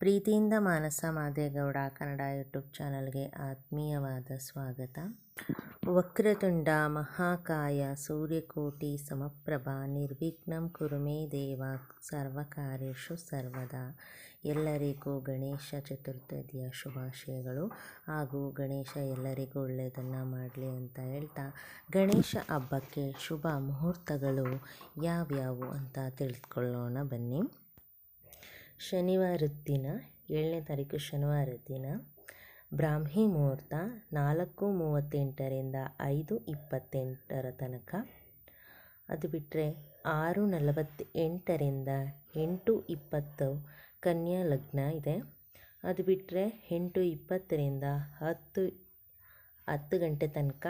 ಪ್ರೀತಿಯಿಂದ ಮಾನಸ ಮಾದೇಗೌಡ ಕನ್ನಡ ಯೂಟ್ಯೂಬ್ ಚಾನಲ್ಗೆ ಆತ್ಮೀಯವಾದ ಸ್ವಾಗತ. ವಕ್ರತುಂಡ, ಮಹಾಕಾಯ, ಸೂರ್ಯಕೋಟಿ, ಸಮಪ್ರಭಾ, ನಿರ್ವಿಘ್ನಂ ಕುರುಮೇ ದೇವ, ಸರ್ವಕಾರ್ಯೇಷು ಸರ್ವದಾ. ಎಲ್ಲರಿಗೂ ಗಣೇಶ ಚತುರ್ಥಿಯ ಶುಭಾಶಯಗಳು. ಹಾಗೂ ಗಣೇಶ ಎಲ್ಲರಿಗೂ ಒಳ್ಳೆಯದನ್ನು ಮಾಡಲಿ ಅಂತ ಹೇಳ್ತಾ ಗಣೇಶ ಹಬ್ಬಕ್ಕೆ ಶುಭ ಮುಹೂರ್ತಗಳು ಯಾವ್ಯಾವು ಅಂತ ತಿಳಿದುಕೊಳ್ಳೋಣ ಬನ್ನಿ. ಶನಿವಾರದ ದಿನ, ಏಳನೇ ತಾರೀಕು ಶನಿವಾರದ ದಿನ, ಬ್ರಾಹ್ಮಿ ಮುಹೂರ್ತ ನಾಲ್ಕು ಮೂವತ್ತೆಂಟರಿಂದ ಐದು ಇಪ್ಪತ್ತೆಂಟರ ತನಕ. ಅದು ಬಿಟ್ಟರೆ ಆರು ನಲವತ್ತೆಂಟರಿಂದ ಎಂಟು ಇಪ್ಪತ್ತು ಕನ್ಯಾ ಲಗ್ನ ಇದೆ. ಅದು ಬಿಟ್ಟರೆ ಎಂಟು ಇಪ್ಪತ್ತರಿಂದ ಹತ್ತು ಹತ್ತು ಗಂಟೆ ತನಕ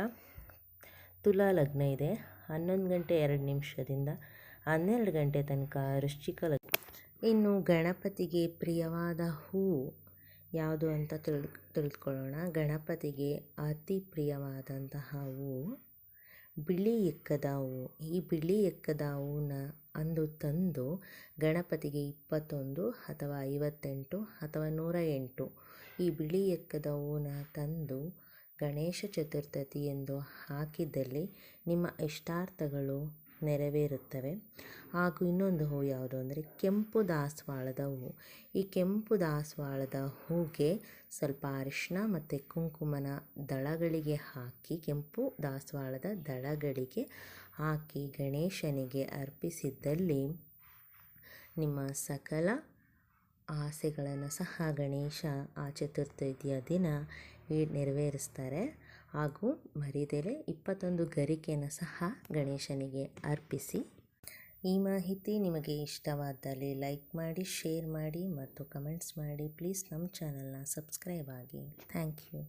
ತುಲಾ ಲಗ್ನ ಇದೆ. ಹನ್ನೊಂದು ಗಂಟೆ ಎರಡು ನಿಮಿಷದಿಂದ ಹನ್ನೆರಡು ಗಂಟೆ ತನಕ ವೃಶ್ಚಿಕ ಲಗ್ನ. ಇನ್ನು ಗಣಪತಿಗೆ ಪ್ರಿಯವಾದ ಹೂವು ಯಾವುದು ಅಂತ ತಿಳ್ ತಿಳಿದುಕೊಳ್ಳೋಣ ಗಣಪತಿಗೆ ಅತಿ ಪ್ರಿಯವಾದಂತಹ ಹೂವು ಬಿಳಿ ಎಕ್ಕದ ಹೂವು ಈ ಬಿಳಿ ಎಕ್ಕದ ಹೂವನ್ನ ಅಂದು ತಂದು ಗಣಪತಿಗೆ ಇಪ್ಪತ್ತೊಂದು ಅಥವಾ ಐವತ್ತೆಂಟು ಅಥವಾ ನೂರ ಎಂಟು ಈ ಬಿಳಿ ಎಕ್ಕದ ಹೂವನ್ನ ತಂದು ಗಣೇಶ ಚತುರ್ಥತಿ ಎಂದು ಹಾಕಿದ್ದಲ್ಲಿ ನಿಮ್ಮ ಇಷ್ಟಾರ್ಥಗಳು ನೆರವೇರುತ್ತವೆ. ಹಾಗೂ ಇನ್ನೊಂದು ಹೂವು ಯಾವುದು ಅಂದರೆ ಕೆಂಪು ದಾಸವಾಳದ ಹೂವು ಈ ಕೆಂಪು ದಾಸವಾಳದ ಹೂಗೆ ಸ್ವಲ್ಪ ಅರಿಶಿನ ಮತ್ತು ಕುಂಕುಮನ ದಳಗಳಿಗೆ ಹಾಕಿ, ಕೆಂಪು ದಾಸವಾಳದ ದಳಗಳಿಗೆ ಹಾಕಿ ಗಣೇಶನಿಗೆ ಅರ್ಪಿಸಿದ್ದಲ್ಲಿ ನಿಮ್ಮ ಸಕಲ ಆಸೆಗಳನ್ನು ಸಹ ಗಣೇಶ ಆ ಚತುರ್ಥಿಯ ದಿನ ಈ ನೆರವೇರಿಸ್ತಾರೆ. ಹಾಗೂ ಮರಿದೆಲೆ ಇಪ್ಪತ್ತೊಂದು ಗರಿಕೆಯನ್ನು ಸಹ ಗಣೇಶನಿಗೆ ಅರ್ಪಿಸಿ ಈ ಮಾಹಿತಿ ನಿಮಗೆ ಇಷ್ಟವಾದಲ್ಲಿ ಲೈಕ್ ಮಾಡಿ, ಶೇರ್ ಮಾಡಿ ಮತ್ತು ಕಮೆಂಟ್ಸ್ ಮಾಡಿ. ಪ್ಲೀಸ್ ನಮ್ಮ ಚಾನಲ್ನ ಸಬ್ಸ್ಕ್ರೈಬ್ ಆಗಿ. Thank you.